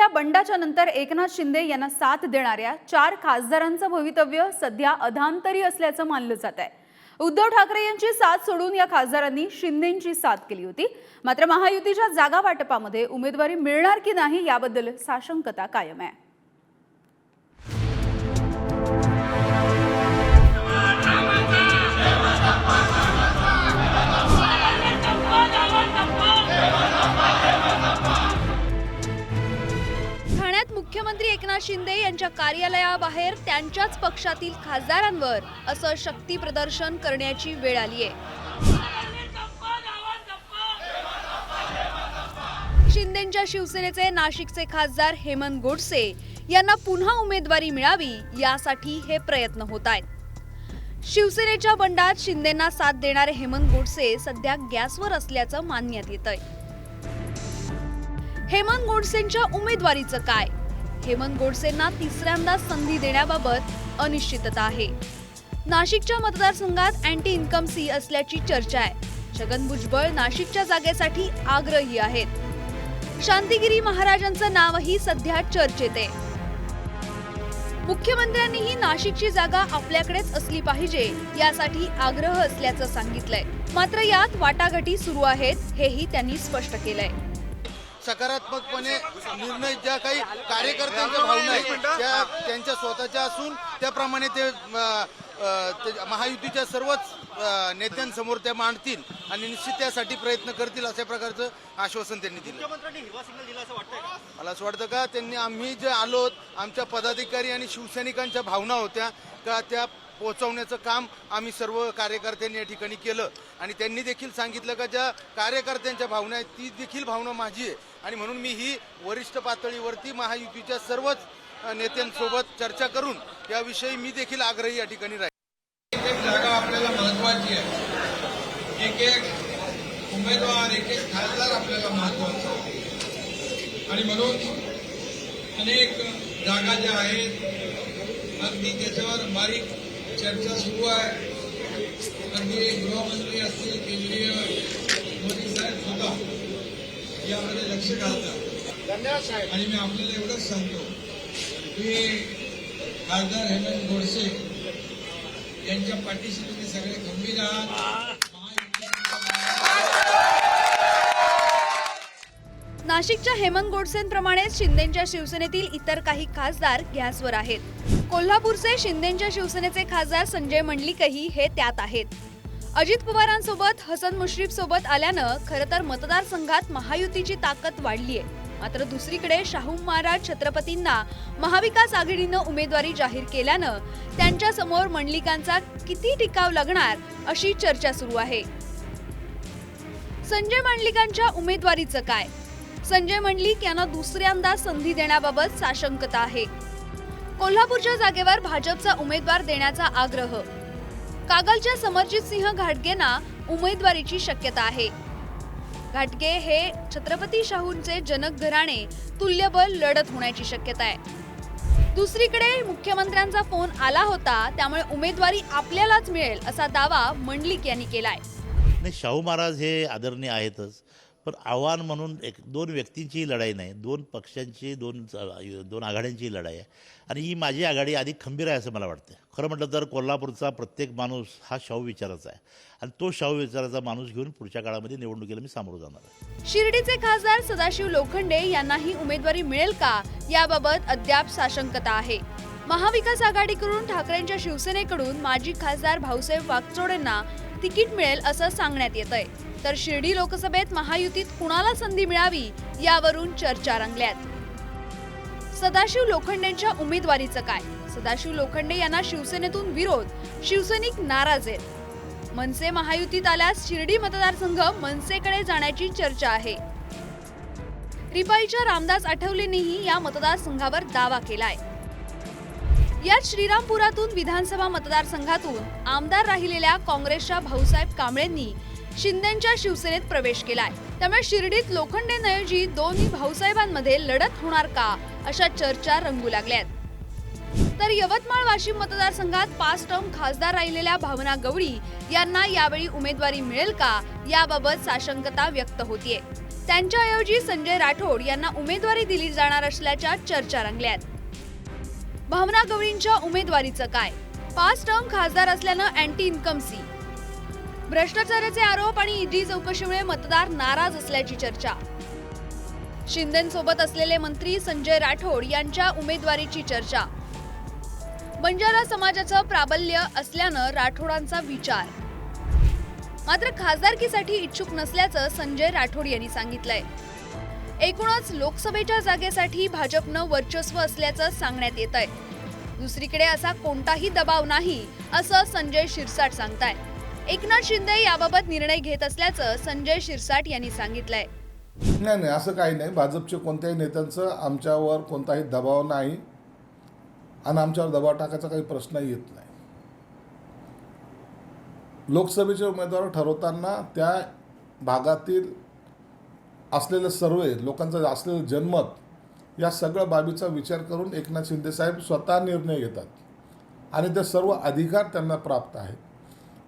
मधल्या बंडाच्या नंतर एकनाथ शिंदे यांना साथ देणाऱ्या चार खासदारांचं भवितव्य सध्या अधांतरी असल्याचं मानलं जात आहे. उद्धव ठाकरे यांची साथ सोडून या खासदारांनी शिंदेंची साथ केली होती. मात्र महायुतीच्या जागा वाटपामध्ये उमेदवारी मिळणार की नाही याबद्दल साशंकता कायम आहे. शिंदे यांच्या कार्यालयाबाहेर त्यांच्याच पक्षातील खासदारांवर असं शक्ती प्रदर्शन करण्याची वेळ आली आहे शिंदेच्या शिवसेनेचे नाशिकचे खासदार हेमंत गोडसे यांना पुन्हा उमेदवारी मिळावी यासाठी हे प्रयत्न होत आहेत. शिवसेनेच्या बंडात शिंदेना साथ देणारे हेमंत गोडसे सध्या गॅसवर असल्याचं मानण्यात येत आहे हेमंत गोडसेंच्या उमेदवारीचं काय? हेमंत गोडसेंना तिसऱ्यांदा संधी देण्याबाबत अनिश्चितता आहे. नाशिकच्या मतदारसंघात अँटी इन्कम सी असल्याची चर्चा आहे. छगन भुजबळ नाशिकच्या जागेसाठी आग्रही आहेत. शांतिगिरी महाराजांचं नावही सध्या चर्चेत आहे. मुख्यमंत्र्यांनीही नाशिकची जागा आपल्याकडेच असली पाहिजे यासाठी आग्रह असल्याचं सांगितलंय. मात्र यात वाटाघाटी सुरू आहेत हेही त्यांनी स्पष्ट केलंय. सकारात्मकपणे निर्णय ज्या काही कार्यकर्त्यांच्या भावना आहेत त्या त्यांच्या स्वतःच्या असून त्याप्रमाणे ते महायुतीच्या सर्वच नेत्यांसमोर त्या मांडतील आणि निश्चित त्यासाठी प्रयत्न करतील अशा प्रकारचं आश्वासन त्यांनी दिलं. मला असं वाटतं का त्यांनी आम्ही जे आलोत आमच्या पदाधिकारी आणि शिवसैनिकांच्या भावना होत्या का त्या पोहोचवण्याचं काम आम्ही सर्व कार्यकर्त्यांनी या ठिकाणी केलं. आणि त्यांनी देखील सांगितलं का ज्या कार्यकर्त्यांच्या भावना आहेत ती देखील भावना माझी आहे. आणि म्हणून मी ही वरिष्ठ पातळीवरती महायुतीच्या सर्वच नेत्यांसोबत चर्चा करून याविषयी मी देखील आग्रही या ठिकाणी राहील. एक जागा आपल्याला महत्वाची आहे. एक एक उमेदवार एक एक खासदार आपल्याला महत्त्वाचा आणि म्हणून अनेक जागा ज्या आहेत अगदी त्याच्यावर बारीक चर्चा सुरू आहे. अगदी गृहमंत्री असतील केंद्रीय मोदी साहेब सुद्धा यामध्ये लक्ष घालतात. आणि मी आपल्याला एवढंच सांगतो की खासदार हेमंत गोडसे यांच्या पाठीशी तुम्ही सगळे गंभीर आहात. नाशिकच्या हेमंत गोडसेंप्रमाणेच शिंदेच्या शिवसेनेतील इतर काही खासदार गॅसवर आहेत. कोल्हापूरचे शिंदेच्या शिवसेनेचे खासदार संजय मंडलिकही हे त्यात आहेत. अजित पवारांसोबत हसन मुश्रीफ सोबत आल्यानं खरं तर मतदारसंघात महायुतीची ताकद वाढली आहे मात्र दुसरीकडे शाहू महाराज छत्रपतींना महाविकास आघाडीनं उमेदवारी जाहीर केल्यानं त्यांच्यासमोर मंडलिकांचा किती टिकाव लागणार अशी चर्चा सुरू आहे. संजय मांडलिकांच्या उमेदवारीचं काय? संजय मंडलिक यांना दुसऱ्यांदा संधी देण्याबाबत साशंकता आहे. कोल्हापूरच्या जागेवर भाजपचा उमेदवार देण्याचा आग्रह. कागलच्या समरजित सिंह घाटगेंना उमेदवारीची शक्यता आहे. घाटगे हे छत्रपती शाहूंचे जनक घराणे तुल्यबल लढत होण्याची शक्यता आहे. दुसरीकडे मुख्यमंत्र्यांचा फोन आला होता त्यामुळे उमेदवारी आपल्यालाच मिळेल असा दावा मंडलिक यांनी केलाय. नाही शाहू महाराज हे आदरणीय आहेतच. पण आव्हान म्हणून एक दोन व्यक्तींचीही लढाई नाही. दोन पक्षांची दोन दोन आघाड्यांची लढाई आहे. आणि ही माझी आघाडी अधिक खंबीर आहे असं मला वाटतं खरं म्हटलं तर कोल्हापूरचा प्रत्येक माणूस हा शाहू विचाराचा आहे. आणि तो शाहू विचाराचा माणूस घेऊन पुढच्या काळामध्ये निवडणुकीला मी सामोरं जाणार आहे. शिर्डीचे खासदार सदाशिव लोखंडे यांनाही उमेदवारी मिळेल का? याबाबत अद्याप साशंकता आहे. महाविकास आघाडीकडून ठाकरेंच्या शिवसेनेकडून माजी खासदार भाऊसाहेब वागचोडेंना तिकीट मिळेल असं सांगण्यात येत आहे तर शिर्डी लोकसभेत महायुतीत कुणाला संधी मिळावी यावरून चर्चा रंगल्यात. सदाशिव लोखंडेंच्या उमेदवारीचं काय? सदाशिव लोखंडे यांना शिवसेनेतून विरोध शिवसैनिक नाराज आहेत. मनसे महायुतीत आल्यास शिर्डी मतदारसंघ मनसेकडे जाण्याची चर्चा आहे. रिपाईच्या रामदास आठवलेंनीही या मतदारसंघावर दावा केलाय. यात श्रीरामपुरातून विधानसभा मतदारसंघातून आमदार राहिलेल्या काँग्रेसच्या भाऊसाहेब कांबळेंनी शिंदेच्या शिवसेनेत प्रवेश केलाय. त्यामुळे शिर्डीत लोखंडेंऐवजी दोन्ही भाऊसाहेबांमध्ये लढत होणार का अशा चर्चा रंगू लागल्यात. तर यवतमाळ वाशिम मतदारसंघात पाच टर्म खासदार राहिलेल्या भावना गवळी यांना यावेळी उमेदवारी मिळेल का याबाबत साशंकता व्यक्त होतीये. त्यांच्याऐवजी संजय राठोड यांना उमेदवारी दिली जाणार असल्याच्या चर्चा रंगल्यात. भावना गवळींच्या उमेदवारीचं काय? पाच टर्म खासदार असल्यानं अँटी इन्कम सी भ्रष्टाचाराचे आरोप आणि ईडी चौकशीमुळे मतदार नाराज असल्याची चर्चा. शिंदेसोबत असलेले मंत्री संजय राठोड यांच्या उमेदवारीची चर्चा. बंजारा समाजाचं प्राबल्य असल्यानं राठोडांचा विचार. मात्र खासदारकीसाठी इच्छुक नसल्याचं संजय राठोड यांनी सांगितलंय. एकूणच लोकसभेच्या जागेसाठी भाजपनं वर्चस्व असल्याचं सांगण्यात येत आहे. दुसरीकडे असा कोणताही दबाव नाही असं संजय शिरसाट सांगताय. एकनाथ शिंदे याबाबत निर्णय घेत असल्याचं संजय शिरसाट यांनी सांगितलंय. नाही नाही असं काही नाही. भाजपच्या कोणत्याही नेत्यांचं आमच्यावर कोणताही दबाव नाही आणि आमच्यावर दबाव टाकायचा काही प्रश्नही येत नाही. लोकसभेचे उमेदवार ठरवताना त्या भागातील असलेले सर्वे लोकांचं असलेलं जनमत या सगळ्या बाबीचा विचार करून एकनाथ शिंदेसाहेब स्वतः निर्णय घेतात. आणि ते सर्व अधिकार त्यांना प्राप्त आहेत.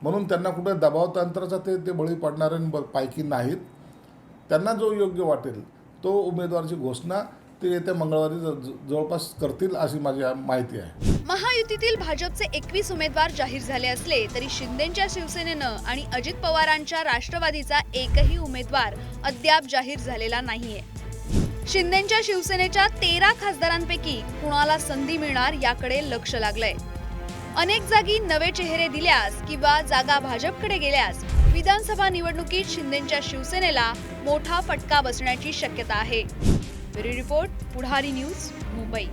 म्हणून त्यांना कुठे दबाव तंत्राचा ते ते बळी पडणाऱ्यांपैकी नाहीत. त्यांना जो योग्य वाटेल तो उमेदवाराची घोषणा ते येत्या मंगळवारी जवळपास करतील अशी माझी माहिती आहे. महायुतीतील भाजपचे एकवीस उमेदवार जाहीर झाले असले तरी शिंदेच्या शिवसेनेनं आणि अजित पवारांच्या राष्ट्रवादीचा एकही उमेदवार अद्याप जाहीर झालेला नाहीये. शिंदेच्या शिवसेनेच्या तेरा खासदारांपैकी कुणाला संधी मिळणार याकडे लक्ष लागलंय. अनेक जागी नवे चेहरे दिल्यास किंवा जागा भाजपकडे गेल्यास विधानसभा निवडणुकीत शिंदेच्या शिवसेनेला मोठा फटका बसण्याची शक्यता आहे. Bureau report Pudhari news Mumbai.